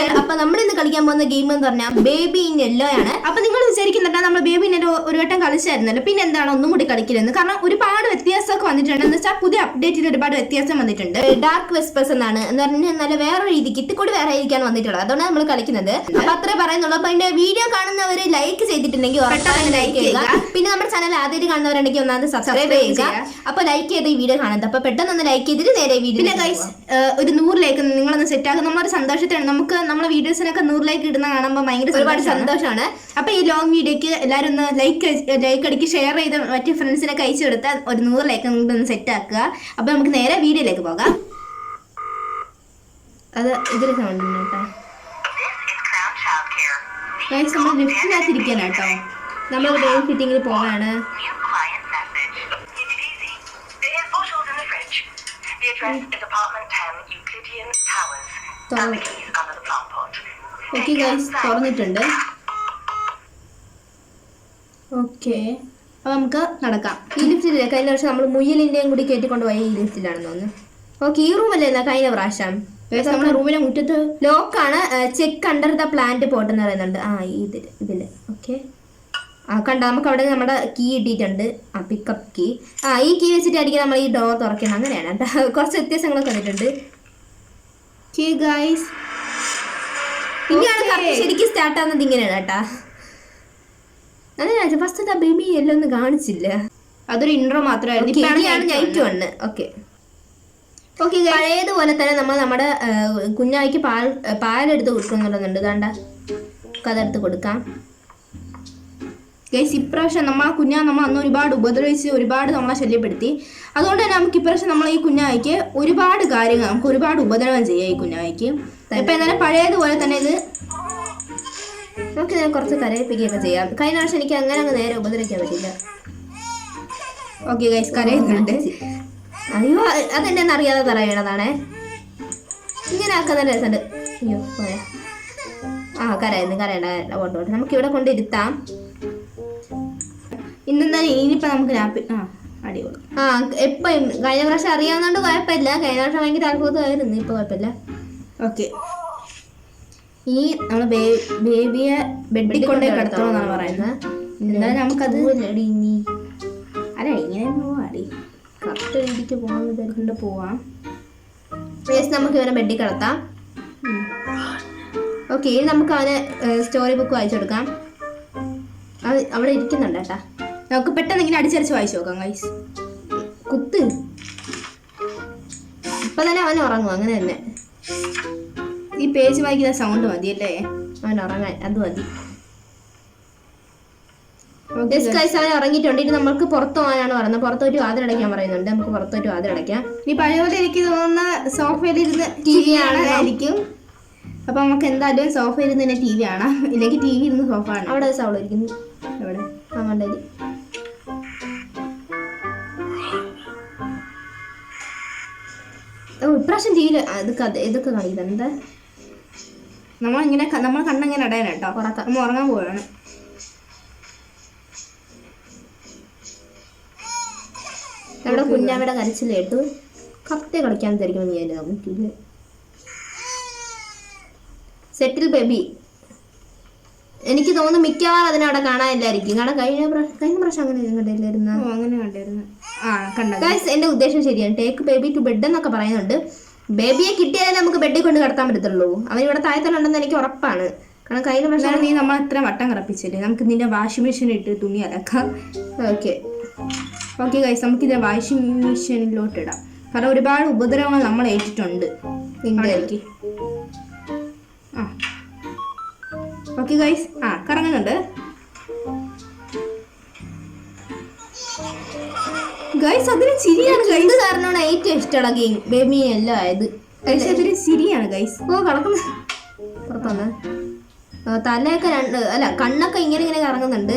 Description അപ്പൊ നമ്മൾ ഇന്ന് കളിക്കാൻ പോകുന്ന ഗെയിം എന്ന് പറഞ്ഞാൽ ബേബി ഇൻ യെല്ലോ ആണ്. അപ്പൊ നിങ്ങൾ വിചാരിക്കുന്നുണ്ടാ നമ്മൾ ബേബി ഇൻ യെല്ലോ ഒരു വട്ടം കളിച്ചായിരുന്നല്ലോ പിന്നെ എന്താണ് ഒന്നും കൂടി കളിക്കില്ലെന്ന് കാരണം ഒരുപാട് വ്യത്യാസമൊക്കെ വന്നിട്ടുണ്ട്. എന്ന് വെച്ചാൽ പുതിയ അപ്ഡേറ്റിൽ ഒരുപാട് വ്യത്യാസം വന്നിട്ടുണ്ട്. ഡാർക്ക് വെസ്പേഴ്സ് എന്നാണ്. എന്ന് പറഞ്ഞാൽ നല്ല വേറെ രീതിക്ക് കൂടി വേറെ ഇരിക്കാൻ വന്നിട്ടുള്ളത്. അതുകൊണ്ടാണ് നമ്മൾ കളിക്കുന്നത്. അപ്പൊ അത്രേ പറയുന്നുള്ളൂ. അപ്പൊ അതിന്റെ വീഡിയോ കാണുന്നവര് ലൈക്ക് ചെയ്തിട്ടുണ്ടെങ്കിൽ ഉറപ്പായും ലൈക്ക് ചെയ്യുക. പിന്നെ നമ്മുടെ ചാനൽ ആദ്യമായിട്ട് കാണുന്നവരുണ്ടെങ്കിൽ ഒന്നാമത് സബ്സ്ക്രൈബ് ചെയ്യുക. അപ്പൊ ലൈക്ക് ചെയ്ത് ഈ വീഡിയോ കാണുന്നത്. അപ്പൊ പെട്ടെന്ന് ഒന്ന് ലൈക്ക് ചെയ്തിട്ട് നേരെ വീഡിയോ ഒരു നൂറിലേക്ക് നിങ്ങളൊന്ന് സെറ്റ് ആക്കും നമ്മളൊരു സന്തോഷത്തിലാണ് നമുക്ക് നമ്മളെ വീഡിയോസിനൊക്കെ നൂറിലേക്ക് ഇടുന്ന കാണുമ്പോൾ ഭയങ്കര ഒരുപാട് സന്തോഷമാണ്. അപ്പോൾ അപ്പൊ ഈ ലോങ് വീഡിയോക്ക് എല്ലാവരും ഒന്ന് ലൈക്ക് ലൈക്ക് അടിക്ക് ഷെയർ ചെയ്ത് മറ്റു ഫ്രണ്ട്സിനൊക്കെ അയച്ചു കൊടുത്താൽ ഒരു നൂറിലേക്ക് നിങ്ങൾക്ക് ഒന്ന് സെറ്റ് ആക്കുക. അപ്പൊ നമുക്ക് നേരെ വീഡിയോയിലേക്ക് പോകാം. അത് ഇതിൽ സൗണ്ട് കേട്ടോ. നമ്മൾ ലിഫ്റ്റിനകത്തിരിക്കാൻ കേട്ടോ നമ്മൾ ബേബി ഫിറ്റിങ്ങിൽ in the fridge. The address is apartment okay guys തുറന്നിട്ടുണ്ട് ഓക്കെ അപ്പൊ നമുക്ക് നടക്കാം. ഈ ലിഫ്റ്റിലെ കഴിഞ്ഞ വർഷം നമ്മൾ മുയലിന്റെയും കൂടി കയറ്റിക്കൊണ്ട് പോയ ഈ ലിഫ്റ്റിലാണെന്ന് തോന്നുന്നു. ഓക്കെ ഈ റൂമല്ലേ എന്നാ കഴിഞ്ഞ പ്രാവശ്യം. നമ്മുടെ റൂമിലെ മുറ്റത്ത് ലോക്കാണ് check under the plant pot എന്ന് പറയുന്നുണ്ട്. ആ ഇതിൽ ഇതിൽ. ഓക്കെ. ആ കണ്ട? നമുക്ക് അവിടെ നമ്മുടെ കീ ഇട്ടിട്ടുണ്ട്. ആ പിക്കപ്പ് കീ ആ ഈ കീ വെച്ചിട്ടായിരിക്കും നമ്മൾ ഈ ഡോർ തുറക്കണം അങ്ങനെയാണ്. കേട്ടോ കുറച്ച് വ്യത്യാസങ്ങളൊക്കെ വന്നിട്ടുണ്ട്. ഓക്കെ ഗൈസ് ഇനിയാണ് ശരിക്കും സ്റ്റാർട്ട് ആവുന്നത് ഇങ്ങനെയാണ് കേട്ടാ. അതെ ഫസ്റ്റ് ആ ബേബി എല്ലാം ഒന്നും കാണിച്ചില്ല. അതൊരു ഇൻട്രോ മാത്രമായിരുന്നു. നൈറ്റ്. വണ്ണ് ഓക്കെ ഓക്കെ പഴയതുപോലെ തന്നെ നമ്മൾ നമ്മുടെ കുഞ്ഞായിക്ക് പാൽ പാലെടുത്ത് കൊടുക്കുന്നുണ്ടെന്നുണ്ട്. കണ്ട കഥെടുത്ത് കൊടുക്കാം. ഗൈസ് ഇപ്രാവശ്യം നമ്മൾ ആ കുഞ്ഞാ നമ്മൾ അന്ന് ഒരുപാട് ഉപദ്രവിച്ച് ഒരുപാട് നമ്മളെ ശല്യപ്പെടുത്തി. അതുകൊണ്ട് തന്നെ നമുക്ക് ഇപ്രാവശ്യം നമ്മൾ ഈ കുഞ്ഞായിക്ക് ഒരുപാട് കാര്യങ്ങൾ നമുക്ക് ഒരുപാട് ഉപദ്രവം ചെയ്യാം ഈ കുഞ്ഞായിക്ക് ഇപ്പം എന്നാലും പഴയതുപോലെ തന്നെ ഇത് നമുക്ക് ഇതിനെ കുറച്ച് കരയിപ്പിക്കുകയൊക്കെ ചെയ്യാം. കഴിഞ്ഞ പ്രാവശ്യം എനിക്ക് അങ്ങനെ അങ്ങ് നേരെ ഉപദ്രവിക്കാൻ പറ്റില്ല ഓക്കെ ഗൈസ് കരയുന്നുണ്ട്. അയ്യോ അതെന്നെ അറിയാതെ തറയണതാണേ. ഇങ്ങനെ ആക്കുന്ന രസമുണ്ട്. അയ്യോ പോയാ ആ കരയുന്നു കരയണ്ട കൊണ്ടുപോട്ടെ. പോട്ടെ പോട്ടെ നമുക്ക് ഇവിടെ കൊണ്ടിരുത്താം. ഇന്നെന്തായാലും ഇനിയിപ്പോ നമുക്ക് രാപ്പി ആ അടിപൊളി. ആ എപ്പം കഴിഞ്ഞ പ്രാവശ്യം അറിയാവുന്നതുകൊണ്ട് കുഴപ്പമില്ല കഴിഞ്ഞ പ്രാവശ്യം ഭയങ്കര അത്ഭുതമായിരുന്നു. ഇപ്പൊ കുഴപ്പമില്ല ഓക്കെ. ഈ നമ്മൾ ബേബിയെ ബെഡിൽ കൊണ്ടേ കിടത്തണമെന്നാണ് പറയുന്നത്. എന്തായാലും നമുക്കത് പോവില്ലടി ഇനി? അല്ല ഇങ്ങനെ പോവാടി. കറക്റ്റ് രീതിക്ക് പോകാൻ വിചാരിക്കൊണ്ട് പോവാം. പ്ലേസ് നമുക്ക് ഇവനെ ബെഡിൽ കിടത്താം. ഓക്കെ ഇനി നമുക്ക് അവനെ സ്റ്റോറി ബുക്ക് വായിച്ചു കൊടുക്കാം അത് അവിടെ ഇരിക്കുന്നുണ്ട് കേട്ടാ. നമുക്ക് പെട്ടെന്ന് ഇങ്ങനെ അടിച്ചടിച്ച് വായിച്ചു നോക്കാം ഗൈസ് കുത്ത്. ഇപ്പൊ തന്നെ അവൻ ഉറങ്ങും അങ്ങനെ തന്നെ. ഈ പേജ് വായിക്കുന്ന സൗണ്ട് മതി അല്ലേ? അവൻ ഉറങ്ങാൻ അത് മതി. Guys, അവൻ ഉറങ്ങിയിട്ടുണ്ട്. ഇനി നമുക്ക് പുറത്ത് പോകാനാണ് പറയുന്നത്. പുറത്തോട്ട് വാതിൽ വാതിലടയ്ക്കാൻ പറയുന്നുണ്ട്. നമുക്ക് പുറത്തോട്ട് വാതിൽ വാതിലടയ്ക്കാം ഈ പഴയ പോലെ എനിക്ക് തോന്നുന്ന സോഫയിലിരുന്ന് ടി വി ആയിരിക്കും അപ്പൊ നമുക്ക് എന്തായാലും സോഫയിൽ ഇരുന്ന് തന്നെ ടി വി കാണാം. ഇല്ലെങ്കിൽ ടി വി ഇരുന്ന് സോഫ ആണ് അവിടെ സൗണ്ട് ഇരിക്കുന്നു. എവിടെ? അവന്റെ ഇപ്രാവശ്യം ടി വിയിൽ ഇതൊക്കെ ഇതൊക്കെ കാണിക്കുന്നത് എന്താ? നമ്മളിങ്ങനെ നമ്മൾ കണ്ണിങ്ങനെ ഇടയാണ് കേട്ടോ ഉറക്കം. നമ്മൾ ഉറങ്ങാൻ പോവാണ്. നമ്മുടെ കുഞ്ഞാവിടെ കരച്ചിൽ കേട്ടു? കറക്റ്റ് കളിക്കാൻ വിചാരിക്കുമെന്ന് ഞാൻ നമുക്കില്ല സെറ്റിൽ ബേബി. എനിക്ക് തോന്നുന്നു മിക്കവാറും അതിനവിടെ കാണാനില്ലായിരിക്കും. കാരണം കഴിഞ്ഞ കഴിഞ്ഞ പ്രാവശ്യം അങ്ങനെ കണ്ടില്ലായിരുന്നു? അങ്ങനെ കണ്ടിരുന്നു. ഗൈസ് എന്റെ ഉദ്ദേശം ശരിയാണ്. ടേക്ക് ബേബി ടു ബെഡ് എന്നൊക്കെ പറയുന്നുണ്ട്. ബേബിയെ കിട്ടിയാലേ നമുക്ക് ബെഡിൽ കൊണ്ട് കിടത്താൻ പറ്റത്തുള്ളൂ. അവൻ ഇവിടെ താഴെ തന്നെ ഉണ്ടെന്ന് എനിക്ക് ഉറപ്പാണ്. കാരണം കയ്യിൽ പക്ഷേ നീ നമ്മൾ ഇത്ര വട്ടം കറപ്പിച്ചില്ലേ? നമുക്ക് നിന്റെ വാഷിംഗ് മെഷീൻ ഇട്ട് തുണി അലക്കാം. ഓക്കെ ഓക്കെ ഗൈസ് നമുക്ക് ഇതിന്റെ വാഷിംഗ് മെഷീനിലോട്ട് ഇടാം. കാരണം ഒരുപാട് ഉപദ്രവങ്ങൾ നമ്മൾ ഏറ്റിട്ടുണ്ട്. അവിടേക്ക് ആ. ഓക്കെ ഗൈസ് ആ കറങ്ങുന്നുണ്ട്. ഗൈസ് അതിന് ചിരിയാണ് ഗൈസ് കാരണമാണ് ഏറ്റവും ഇഷ്ടമുള്ള ഗെയിം ബേബി എല്ലാം ആയത്. ഗൈസ് അതിന് ചിരിയാണ് ഗൈസ് ഓ കടക്കുന്ന. പുറത്തുനിന്ന് തലയൊക്കെ രണ്ട് അല്ല കണ്ണൊക്കെ ഇങ്ങനെ ഇങ്ങനെ കറങ്ങുന്നുണ്ട്.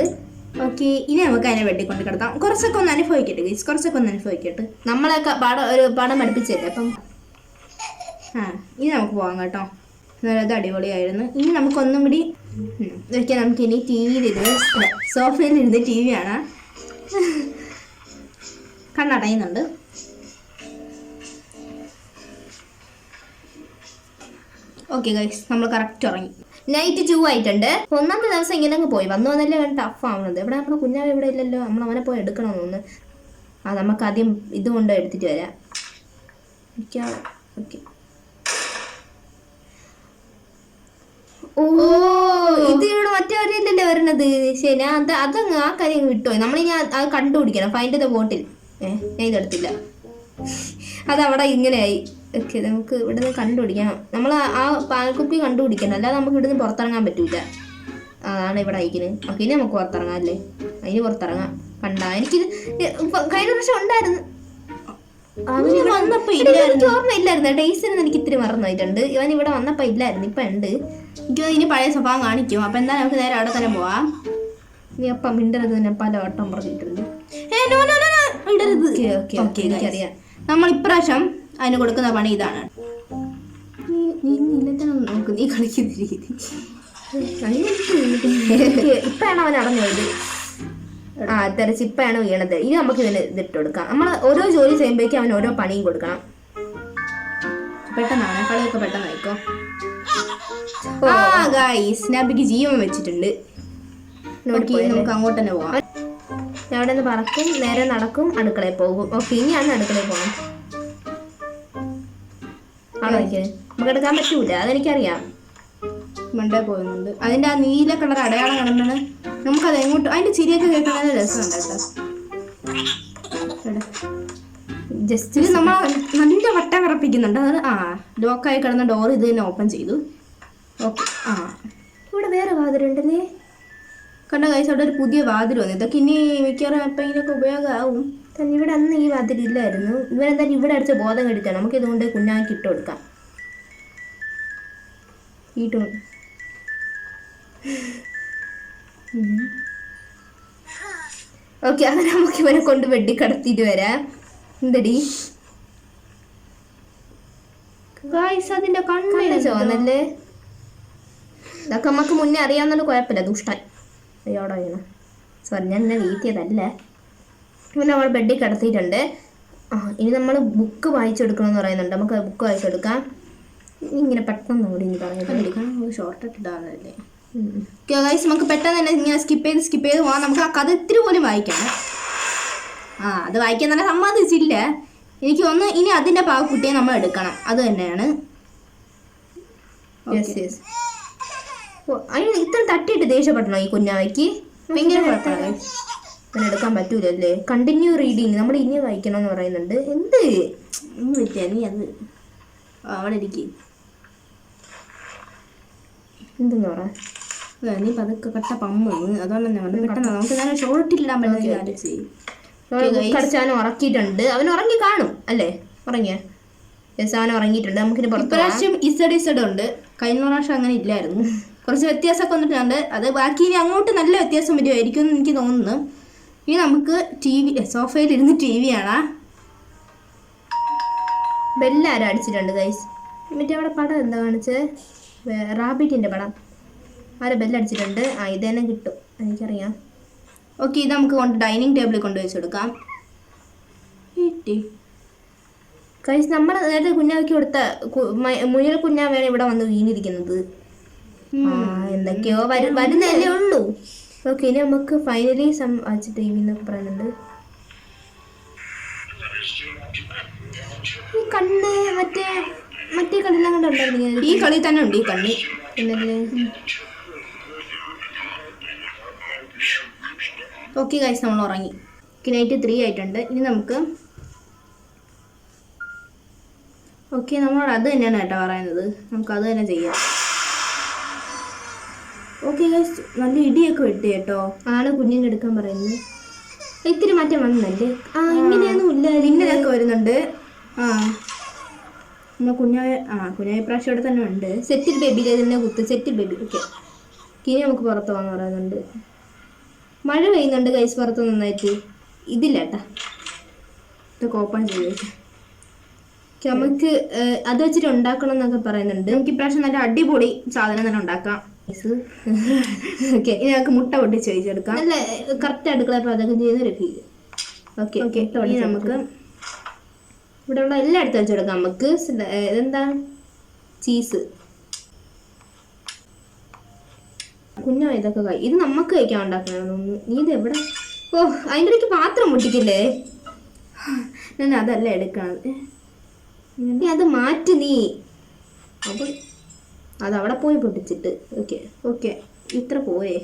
ഓക്കെ ഇനി നമുക്ക് അതിനെ വെട്ടിക്കൊണ്ട് കിടത്താം കുറച്ചൊക്കെ ഒന്ന് അനുഭവിക്കട്ടെ ഗൈസ് കുറച്ചൊക്കെ ഒന്ന് അനുഭവിക്കട്ടെ. നമ്മളൊക്കെ പാഠം ഒരു പാഠം പഠിപ്പിച്ചല്ലേ അപ്പം? ആ ഇനി നമുക്ക് പോകാം കേട്ടോ. അത് അടിപൊളിയായിരുന്നു. ഇനി നമുക്കൊന്നും കൂടി ഇതൊക്കെ നമുക്ക് ഇനി ടി വിയിലിരുന്ന് സോഫയിലിരുന്ന് ടി വി കാണാം. കണ്ണടയുന്നുണ്ട്. ഓക്കെ ഗൈസ് നമ്മൾ കറക്റ്റ് ഉറങ്ങി. നൈറ്റ് ടു ആയിട്ടുണ്ട്. ഒന്നാമത്തെ ദിവസം ഇങ്ങനെ അങ്ങ് പോയി. വന്നു വന്നല്ലേ ടഫ് ആവുന്നത്. ഇവിടെ നമ്മുടെ കുഞ്ഞാവ് ഇവിടെ ഇല്ലല്ലോ? നമ്മൾ അവനെ പോയി എടുക്കണം ഒന്ന് ആ നമുക്ക് ആദ്യം ഇത് കൊണ്ട് എടുത്തിട്ട് വരാം. ഓക്കെ ഓ ഇത് ഇവിടെ മറ്റേ അറിയില്ലല്ലേ വരണത്? ശരി അത് അതങ്ങ് ആ കാര്യം വിട്ടോ നമ്മളിനി അത് കണ്ടുപിടിക്കണം. ഫൈൻഡ് ദ ബോട്ടിൽ എഴുതെടുത്തില്ല ഇതെടുത്തില്ല അത് അവിടെ ഇങ്ങനെയായി. ഓക്കെ നമുക്ക് ഇവിടെ നിന്ന് കണ്ടുപിടിക്കാം. നമ്മൾ ആ പാൽക്കുപ്പി കണ്ടുപിടിക്കണം. അല്ലാതെ നമുക്ക് ഇവിടുന്ന് പുറത്തിറങ്ങാൻ പറ്റൂല. അതാണ് ഇവിടെ അയക്കുന്നത് ഓക്കെ ഇനി നമുക്ക് പുറത്തിറങ്ങാം അല്ലേ? അതിന് പുറത്തിറങ്ങാം. കണ്ടാ എനിക്കിത് കഴിഞ്ഞ പ്രാവശ്യം ഉണ്ടായിരുന്നു. അവന് വന്നപ്പോ എനിക്ക് ഓർമ്മയില്ലായിരുന്നു ഡേയ്സിന് എനിക്ക് ഇത്തിരി മറന്നായിട്ടുണ്ട് ഇവൻ ഇവിടെ വന്നപ്പോ ഇല്ലായിരുന്നു. ഇപ്പൊ ഉണ്ട്. എനിക്ക് ഇനി പഴയ സ്വഭാവം കാണിക്കും. അപ്പൊ എന്താ നമുക്ക് നേരെ അവിടെ തന്നെ പോവാം. നീ അപ്പം മിണ്ടരുത് തന്നെ പല വട്ടം പറഞ്ഞിട്ടുണ്ട്. ഏ, നോ no, ഇടരുത്. എനിക്കറിയാം. നമ്മൾ ഇപ്രാവശ്യം അതിന് കൊടുക്കുന്ന പണി ഇതാണ്. നീ- നിലത്തണം നോക്ക് നീ കളിക്കുന്ന രീതി. ഇപ്പഴാണ് അവൻ ആ തെരച്ച് ഇപ്പഴാണ് വീണത്. ഇനി നമുക്ക് ഇതിന് ഇതിട്ട് കൊടുക്കാം. നമ്മൾ ഓരോ ജോലി ചെയ്യുമ്പോഴേക്കും അവൻ ഓരോ പണിയും കൊടുക്കണം. പെട്ടെന്നാണ്. കളിയൊക്കെ പെട്ടെന്നായിക്കോ ആ ഗൈസ് നബിക്ക് ജീവൻ വെച്ചിട്ടുണ്ട്. നോക്കി നമുക്ക് അങ്ങോട്ട് തന്നെ പോവാം. ഞാൻ അവിടെ നിന്ന് പറക്കും നേരെ നടക്കും അടുക്കളയിൽ പോകും. ഓക്കെ ഇനി അന്ന് അടുക്കളയിൽ പോകണം ആണോ എനിക്ക്? നമുക്ക് എടുക്കാൻ പറ്റൂല അതെനിക്കറിയാം. മണ്ടേ പോകുന്നുണ്ട്. അതിന്റെ ആ നീല കളർ അടയാളം കാണുന്നത് നമുക്കത് എങ്ങോട്ട് അതിന്റെ ചിരിയൊക്കെ കേൾക്കാൻ നല്ല രസമുണ്ട് കേട്ടോ. ജസ്റ്റ് നമ്മൾ നല്ല വട്ട വിറപ്പിക്കുന്നുണ്ട് അത് ആ ലോക്കായി കിടന്ന ഡോർ ഇത് തന്നെ ഓപ്പൺ ചെയ്തു. ഓക്കെ ആ. ഇവിടെ വേറെ വാതിലുണ്ടല്ലേ കണ്ട കഴിച്ച അവിടെ ഒരു പുതിയ വാതിൽ വന്നു. ഇതൊക്കെ ഇനി മിക്കവാറും എപ്പോഴെങ്കിലൊക്കെ ഉപയോഗമാവും. തന്നെ ഇവിടെ അന്ന് ഈ വാതിലില്ലായിരുന്നു ഇവരെന്തായാലും ഇവിടെ അടിച്ച ബോധം കെടുത്താണ് നമുക്ക് ഇതുകൊണ്ട് കുഞ്ഞാക്കി ഇട്ട് കൊടുക്കാം. ഓക്കെ അങ്ങനെ നമുക്ക് ഇവനെ കൊണ്ട് വെട്ടി കടത്തിയിട്ട് വരാം. എന്തടി? ഗായ്സ് അതിന്റെ കണ്ണിന് ചോന്നല്ലേ ഇതൊക്കെ നമുക്ക് മുന്നേ അറിയാവുന്നൊരു കുഴപ്പമില്ല. ദുഷ്ടൻ. അയ്യോടെ വീണ. സോറി ഞാൻ എന്നെ വീട്ടിയതല്ലേ പിന്നെ നമ്മൾ ബെഡിൽ കിടത്തിയിട്ടുണ്ട്. ആ ഇനി നമ്മൾ ബുക്ക് വായിച്ചെടുക്കണമെന്ന് പറയുന്നുണ്ട്. നമുക്ക് ബുക്ക് വായിച്ചെടുക്കാം. ഇനി ഇങ്ങനെ പെട്ടെന്ന് കൂടി ഇനി പറഞ്ഞത് ഷോർട്ട് ഇട്ടിട്ടാണല്ലേ ഗൈസ് നമുക്ക് പെട്ടെന്ന് തന്നെ ഇങ്ങനെ സ്കിപ്പ് ചെയ്ത് സ്കിപ്പ് ചെയ്ത് പോകാം നമുക്ക് ആ കഥ ഇത്തിരി പോലും വായിക്കണം ആ അത് വായിക്കാൻ തന്നെ സമ്മതിച്ചില്ല. എനിക്ക് ഒന്ന് ഇനി അതിന്റെ പാവക്കുട്ടിയെ നമ്മൾ എടുക്കണം. അത് തന്നെയാണ്. യെസ് യെസ് അതിന് ഇത്ര തട്ടിയിട്ട് ദേഷ്യപ്പെടണോ ഈ കുഞ്ഞാവയ്ക്ക്? ഭയങ്കര കുഴപ്പമാണ്. അങ്ങനെ എടുക്കാൻ പറ്റൂലല്ലേ? കണ്ടിന്യൂ റീഡിങ് നമ്മൾ ഇനി വായിക്കണം എന്ന് പറയുന്നുണ്ട്. എന്ത്? പറ്റിയ നീ അത് അവിടെ ഇരിക്കും എന്തെന്ന് പറ? നീ പതുക്കെ കട്ട പമ്മ്. അതുകൊണ്ട് തന്നെ പെട്ടെന്ന് നമുക്ക് നേരെ ഷോർട്ട് ഇടാൻ പറ്റുന്ന കടിച്ചാനും ഉറക്കിയിട്ടുണ്ട്. അവൻ ഉറങ്ങി കാണും അല്ലേ? ഉറങ്ങിയ? യെസ് അവൻ ഉറങ്ങിയിട്ടുണ്ട്. നമുക്കിനി. ഇപ്രാവശ്യം ഇസഡ് ഇസഡ് ഉണ്ട്. കഴിഞ്ഞ പ്രാവശ്യം അങ്ങനെ ഇല്ലായിരുന്നു. കുറച്ച് വ്യത്യാസമൊക്കെ വന്നിട്ടുണ്ട്. അത് ബാക്കി ഇനി അങ്ങോട്ട് നല്ല വ്യത്യാസം വരുമായിരിക്കും എന്ന് എനിക്ക് തോന്നുന്നു. ഇനി നമുക്ക് ടി വി സോഫയിൽ ഇരുന്ന് ടി വി കാണാം. ബെല്ലാരും അടിച്ചിട്ടുണ്ട് ഗൈസ് മറ്റേ അവിടെ പടം എന്താ കാണിച്ചത്? റാബിറ്റിന്റെ പടം. ആരെ ബെല്ലടിച്ചിട്ടുണ്ട് ആ ഇത് തന്നെ കിട്ടും. എനിക്കറിയാം. ഓക്കെ ഇത് നമുക്ക് കൊണ്ട് ഡൈനിങ് ടേബിളിൽ കൊണ്ട് വെച്ചെടുക്കാം കിട്ടി കഴിച്ച് നമ്മൾ നേരത്തെ കുഞ്ഞാക്കി കൊടുത്ത മുയൽ കുഞ്ഞാവേണം ഇവിടെ വന്ന് വീണിരിക്കുന്നത്. എന്തൊക്കെയോ വരും വരുന്നല്ലേ ഉള്ളൂ. ഓക്കെ ഇനി നമുക്ക് ഫൈനലി സം വായിച്ച ടി എന്നൊക്കെ പറയുന്നുണ്ട് ഈ കണ്ണ് മറ്റേ മറ്റേ കണ്ണെല്ലാം കണ്ടുണ്ടായിരുന്നു ഈ കളി തന്നെ ഉണ്ട് ഈ കണ്ണി. പിന്നല്ലേ ഓക്കെ ഗൈസ് നമ്മൾ ഉറങ്ങി. നൈറ്റ് ത്രീ ആയിട്ടുണ്ട്. ഇനി നമുക്ക് ഓക്കെ നമ്മളോട് അത് തന്നെയാണ് കേട്ടോ പറയുന്നത്. നമുക്ക് അത് തന്നെ ചെയ്യാം. ഓക്കെ ഗൈസ് നല്ല ഇടിയൊക്കെ വെട്ടി കേട്ടോ. ആണ് കുഞ്ഞിനെ എടുക്കാൻ പറയുന്നത് ഇത്തിരി മാറ്റം വന്നല്ലേ? ആ ഇങ്ങനെയൊന്നും ഇല്ല പിന്നതൊക്കെ വരുന്നുണ്ട്. ആ. നമ്മ കുഞ്ഞായ ആ കുഞ്ഞായ പ്രാവശ്യം ഇവിടെ തന്നെ ഉണ്ട്. സെറ്റിൽ ബേബിയിലെ തന്നെ കുത്ത്. സെറ്റിൽ ബേബി ഓക്കെ ഇനി നമുക്ക് പുറത്ത് പോകാൻ പറയുന്നുണ്ട്. മഴ പെയ്യുന്നുണ്ട് കൈസ് പുറത്ത് നന്നായിട്ട്. ഇതില്ല കേട്ടാ. ഇതൊക്കെ ഓപ്പൺ ചെയ്ത് നമുക്ക് അത് വെച്ചിട്ട് ഉണ്ടാക്കണം എന്നൊക്കെ പറയുന്നുണ്ട്. നമുക്ക് ഇപ്രാവശ്യം നല്ല അടിപൊളി സാധനം തന്നെ ഉണ്ടാക്കാം. ഓക്കെ മുട്ട പൊട്ടിച്ച് വെച്ചെടുക്കാം നല്ല കറക്റ്റ് അടുക്കള പാചകം ചെയ്യുന്ന ഒരു ഫീൽ ഓക്കെ ഓക്കെ ഇനി നമുക്ക് ഇവിടെയുള്ള എല്ലാം എടുത്ത് വെച്ചെടുക്കാം. നമുക്ക് എന്താ ചീസ് കുഞ്ഞോ ഇതൊക്കെ കൈ ഇത് നമുക്ക് കഴിക്കാൻ ഉണ്ടാക്കണമെന്നൊന്ന് നീ ഇത് എവിടെ? ഓ അതിന്റെ ഇടയ്ക്ക് പാത്രം മുട്ടിക്കില്ലേ ഞാൻ അതല്ല എടുക്കണത്. നീ അത് മാറ്റി നീ. അപ്പോൾ അത് അവിടെ പോയി പൊട്ടിച്ചിട്ട്. ഓക്കെ ഓക്കെ ഇത്ര പോയേ.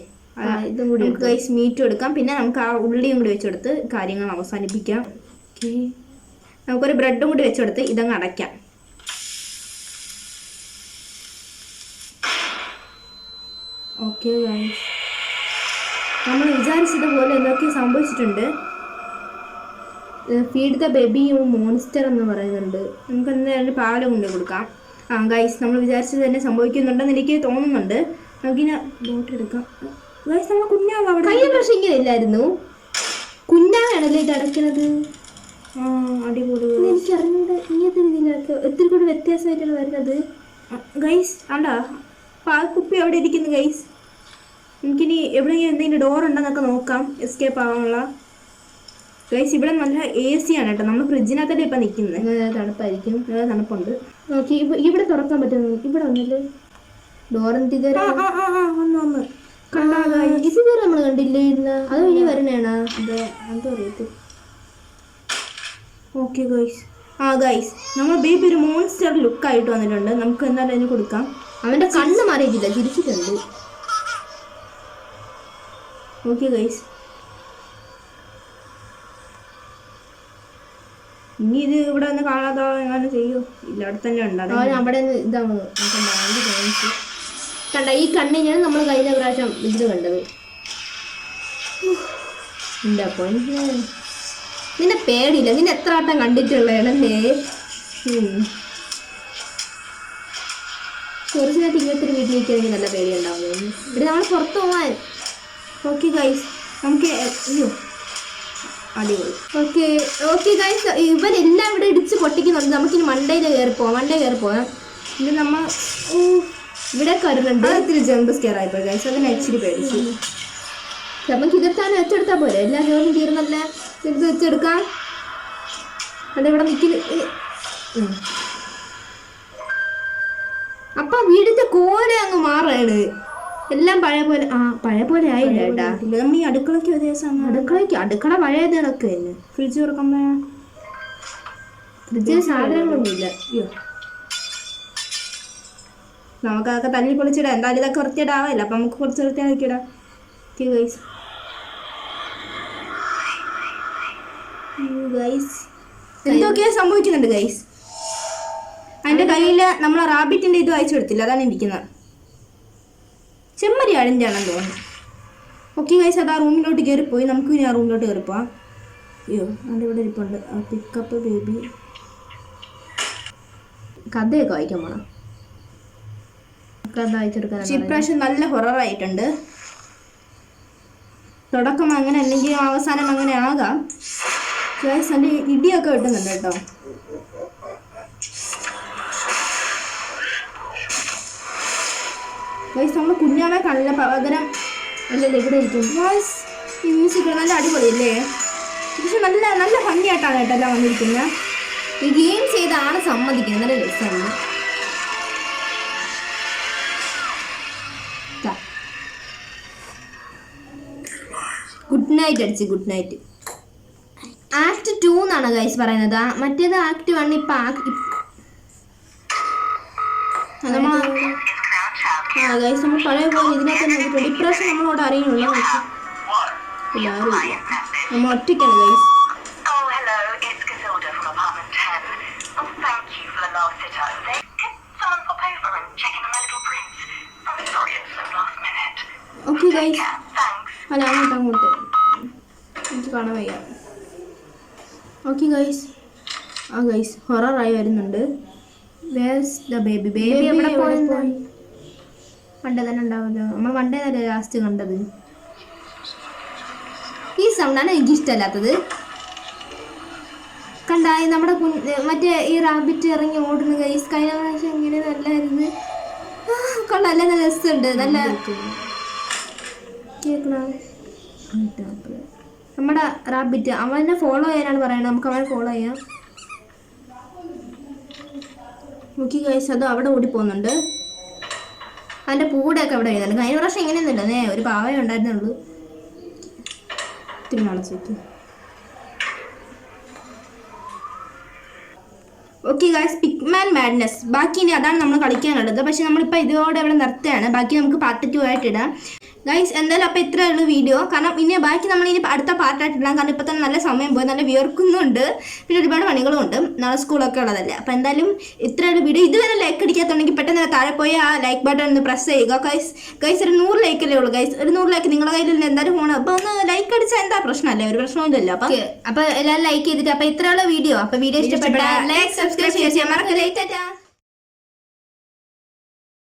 ഇതും കൂടി ഗൈസ് മീറ്റും എടുക്കാം. പിന്നെ നമുക്ക് ആ ഉള്ളിയും കൂടി വെച്ചെടുത്ത് കാര്യങ്ങൾ അവസാനിപ്പിക്കാം. ഓക്കെ നമുക്കൊരു ബ്രെഡും കൂടി വെച്ചെടുത്ത് ഇതങ്ങ് അടയ്ക്കാം. ഓക്കെ ഗൈസ് നമ്മൾ വിചാരിച്ചതുപോലെ എന്തൊക്കെ സംഭവിച്ചിട്ടുണ്ട്? ഫീഡ് ദ ബേബി മോൺസ്റ്റർ എന്ന് പറയുന്നുണ്ട്. നമുക്ക് എന്തായാലും പാൽ കൊണ്ട് കൊടുക്കാം. ആ ഗൈസ് നമ്മൾ വിചാരിച്ചത് തന്നെ സംഭവിക്കുന്നുണ്ടെന്ന് എനിക്ക് തോന്നുന്നുണ്ട്. നമുക്കിനി ബോട്ട് എടുക്കാം. ഗൈസ് നമ്മൾ കുഞ്ഞാവ് അവിടെ കഴിഞ്ഞ പക്ഷേ ഇങ്ങനെ ഇല്ലായിരുന്നു. കുഞ്ഞാവാണല്ലേ ഇത് അടയ്ക്കണത്? ആ അടിപൊളി. എനിക്ക് അറിഞ്ഞൂടെ ഇങ്ങനത്തെ രീതിയിലൊക്കെ ഒത്തിരി കൂടി വ്യത്യാസമായിട്ടാണ് വരുന്നത്. ഗൈസ് ആണ്ടാ. കുപ്പി അവിടെ ഇരിക്കുന്നു ഗൈസ് നമുക്കിനി എവിടെയെങ്കിലും എന്തെങ്കിലും ഡോർ ഉണ്ടെന്നൊക്കെ നോക്കാം. എസ്കേപ്പ് ആവാനുള്ള. ഗൈസ് ഇവിടെ നല്ല എ സി ആണ് കേട്ടോ. നമ്മൾ ഫ്രിഡ്ജിനകത്തല്ലേ ഇപ്പം നിൽക്കുന്നത് തണുപ്പായിരിക്കും. തണുപ്പുണ്ട്. നോക്കി. ഇവിടെ തുറക്കാൻ പറ്റുന്നു ഇവിടെ വന്നില്ലേ? ഡോറന്ത് ഇതുവരെ. ഇതുവരെ നമ്മൾ കണ്ടില്ലേ ഇല്ല അത് ഇനി വരണേണാ? അതെ എന്താ അറിയത്തില്ല. ഓക്കെ ഗൈസ് ആ ഗൈസ് നമ്മൾ ബേബി ഒരു മോൺസ്റ്റർ ലുക്ക് ആയിട്ട് വന്നിട്ടുണ്ട്. നമുക്ക് എന്നാലും അതിന് കൊടുക്കാം. അവന്റെ കണ്ണ് മാറിയിട്ടില്ല. ചിരിച്ചിട്ടുണ്ട്. ഓക്കെ ഗൈസ് ഇനി ഇത് ഇവിടെ ഒന്ന് കാണാതെ എങ്ങനെ ചെയ്യൂ? ഇല്ല അവിടെ തന്നെ ഉണ്ടാകും അവിടെ നിന്ന് ഇതാണ് കണ്ട ഈ കണ്ണിനാണ് നമ്മൾ കഴിഞ്ഞ പ്രാവശ്യം ഇതിൽ കണ്ടത്. നിന്റെ പൊന്നെ നിന്നെ പേടിയില്ല. നിന്നെ എത്ര ആട്ടം കണ്ടിട്ടുള്ളതാണല്ലേ കുറച്ച് നേരത്തെ ഇങ്ങനത്തെ ഒരു വീട്ടിലേക്ക് എനിക്ക് നല്ല പേടി ഉണ്ടാവുന്നു ഇവിടെ നമ്മൾ പുറത്ത് പോവാൻ. ഓക്കെ ഗൈസ് നമുക്ക് അയ്യോ. അടിപൊളി. ഓക്കെ ഓക്കെ ഗൈസ് ഇവരെല്ലാം ഇവിടെ ഇടിച്ച് പൊട്ടിക്കുന്നുണ്ട് നമുക്കിനി മണ്ടയിൽ കയറി പോവാം. മണ്ടേ കയറി പോവാം. ഇത് നമ്മൾ ഇവിടെ കരുന്നുണ്ട് ഇത്തിരി ജമ്പ് സ്കെയർ ആയിപ്പോയി ഗൈസ് അതിനെ ഇച്ചിരി പേടിച്ചു. നമുക്ക് ഇതെത്താനും വെച്ചെടുത്താൽ പോരെ? എല്ലാ ജോലിയും തീർന്നല്ല വെച്ചെടുക്കാൻ വെച്ചെടുക്കാം. അതിവിടെ നിൽക്കുന്ന അപ്പൊ വീടിന്റെ കോല അങ്ങ് മാറാണ്. എല്ലാം പഴയ പോലെ ആ പഴയ പോലെ ആയില്ല? കേട്ടാ നമ്മൾ ഈ അടുക്കളയ്ക്ക് ഒരു അടുക്കളയ്ക്ക് അടുക്കള പഴയ തന്നെ ഫ്രിഡ്ജ് തുറക്കുമ്പോ ഫ്രിഡ്ജിൽ സാധനങ്ങളൊന്നുമില്ല. അയ്യോ. നമുക്കതൊക്കെ തല്ലി പൊളിച്ചിടാം. എന്തായാലും ഇതൊക്കെ വൃത്തിയിടാവില്ല അപ്പം നമുക്ക് കുറച്ച് വൃത്തിയാക്കി ഇടാം ഓക്കെ ഗൈസ് ഗൈസ് എന്തൊക്കെയോ സംഭവിക്കുന്നുണ്ട് ഗൈസ് അതിന്റെ കയ്യിൽ നമ്മൾ റാബിറ്റിന്റെ ഇത് വായിച്ചു കൊടുത്തില്ല. അതാണ് ഇരിക്കുന്നത്. ചെമ്മരി അഴിന്റെ ആണെന്ന് തോന്നുന്നു. ഓക്കെ ഗൈസ് അത് ആ റൂമിലോട്ട് കയറിപ്പോയി നമുക്ക് ഇനി ആ റൂമിലോട്ട് കയറിപ്പോവാം അയ്യോ അതിന്റെ ഇവിടെ ഇരിപ്പുണ്ട്. പിക്കപ്പ് ബേബി കഥയൊക്കെ വായിക്കാൻ പോണം. കഥ വായിച്ചെടുക്കാൻ ഇപ്രാവശ്യം നല്ല ഹൊററായിട്ടുണ്ട് തുടക്കം അങ്ങനെ അല്ലെങ്കിൽ അവസാനം അങ്ങനെ ആകാം. ഗൈസ് എന്റെ ഇടിയൊക്കെ കിട്ടുന്നുണ്ട് കേട്ടോ. ഗൈസ് നമ്മൾ കുഞ്ഞാളെ കണ്ണിലെ പകരം അല്ലല്ലോ ഇവിടെ ഇരിക്കും ഗൈസ് ഈ മ്യൂസിക് നല്ല അടിപൊളി അല്ലേ പക്ഷെ നല്ല നല്ല ഭംഗിയായിട്ടാണ് കേട്ടോ എല്ലാം വന്നിരിക്കുന്നത്. ഈ ഗെയിം ചെയ്താണ് സമ്മതിക്കുന്നത് നല്ല രസമാണ്. ഗുഡ് നൈറ്റ് അടിച്ച് ഗുഡ് നൈറ്റ് ആക്ട് ടു എന്നാണ് ഗൈസ് പറയുന്നത്. മറ്റേത് ആക്ട് വൺ ഇപ്പൊ ആക്ട് നമ്മൾ Is Crown Child ആ ഗൈസ് നമ്മൾ പഴയപോലെ ഇതിനകത്ത് ഇതിനൊക്കെ ഡിപ്രഷൻ നമ്മളോട് അറിയുന്നുണ്ടോ എല്ലാവരും നമ്മൾ ഒറ്റയ്ക്കാണ് ഗൈസ് ഓക്കെ ഗൈസ് അല്ല അങ്ങോട്ട് അങ്ങോട്ട്. എനിക്ക് കാണാൻ വയ്യ. ഓക്കെ ഗൈസ് ആ ഗൈസ് ഹൊറർ വരുന്നുണ്ട്. വേസ് ദ ബേബി ബേബി എവിടെ പോയി? പണ്ടേ തന്നെ ഉണ്ടാവുമല്ലോ. നമ്മൾ മണ്ടേ തന്നെ ലാസ്റ്റ് കണ്ടത്. ഈ സൗണ്ടാണ് എനിക്ക് ഇഷ്ടമല്ലാത്തത്. കണ്ടായി നമ്മുടെ കു മറ്റേ ഈ റാബിറ്റ് ഇറങ്ങി ഓടുന്ന ഗൈസ് കഴിഞ്ഞ പ്രാവശ്യം ഇങ്ങനെ നല്ലായിരുന്നു. കൊള്ളാം നല്ല രസമുണ്ട്. നല്ല കേൾക്കണോ? നമ്മുടെ റാബിറ്റ് അവനെ ഫോളോ ചെയ്യാനാണ് പറയുന്നത് നമുക്ക് അവനെ ഫോളോ ചെയ്യാം. നോക്കി കഴിച്ചത് അവിടെ ഓടി പോകുന്നുണ്ട് അതിന്റെ പൂടെ ഒക്കെ ഇവിടെ വരുന്നുണ്ട് കഴിഞ്ഞ പ്രാവശ്യം ഇങ്ങനെയൊന്നുമില്ല ഒരു പാവേ ഉണ്ടായിരുന്നുള്ളൂ. ഒത്തിരി നാളെ ചോദിക്കും ഓക്കെ ഗായ്സ് പിക്മാൻ മാഡ്നസ് ബാക്കി ഇനി അതാണ് നമ്മൾ കളിക്കാനുള്ളത്. പക്ഷെ നമ്മളിപ്പോൾ ഇതോടെ ഇവിടെ നിർത്തുകയാണ്. ബാക്കി നമുക്ക് പാർട്ട് ടു ആയിട്ട് ഇടാം. ഗൈസ് എന്തായാലും അപ്പോൾ ഇത്രയേ ഉള്ളൂ വീഡിയോ കാരണം ഇനി ബാക്കി നമ്മൾ ഇനി അടുത്ത പാർട്ടായിട്ട് ഇടാം. കാരണം ഇപ്പോൾ തന്നെ നല്ല സമയം പോയി. നല്ല വിയർക്കുന്നുണ്ട്. പിന്നെ ഒരുപാട് പണികളും ഉണ്ട് നാളെ സ്കൂളൊക്കെ ഉള്ളതല്ലേ. അപ്പോൾ എന്തായാലും ഇത്രയുള്ള വീഡിയോ ഇതുവരെ ലൈക്ക് അടിക്കാത്തുണ്ടെങ്കിൽ പെട്ടെന്ന് താഴെ പോയി ആ ലൈക്ക് ബട്ടൺ ഒന്ന് പ്രസ് ചെയ്യുക. ഗൈസ് ഗൈസ് ഒരു നൂറ് ലൈക്കല്ലേ ഉള്ളൂ ഗൈസ് ഒരു നൂറ് ലൈക്ക് നിങ്ങളുടെ കയ്യിൽ എന്തായാലും ഫോൺ അപ്പോൾ ഒന്ന് ലൈക്ക് അടിച്ചാൽ എന്താ പ്രശ്നമല്ലേ? ഒരു പ്രശ്നമൊന്നുമില്ല അപ്പോൾ അപ്പോൾ അപ്പൊ എല്ലാവരും ലൈക്ക് ചെയ്തിട്ട് അപ്പോൾ ഇത്രയുള്ള വീഡിയോ അപ്പോൾ വീഡിയോ ഇഷ്ടപ്പെട്ട like subscribe ചെയ്യാൻ മറക്കല്ലേ ടാറ്റാ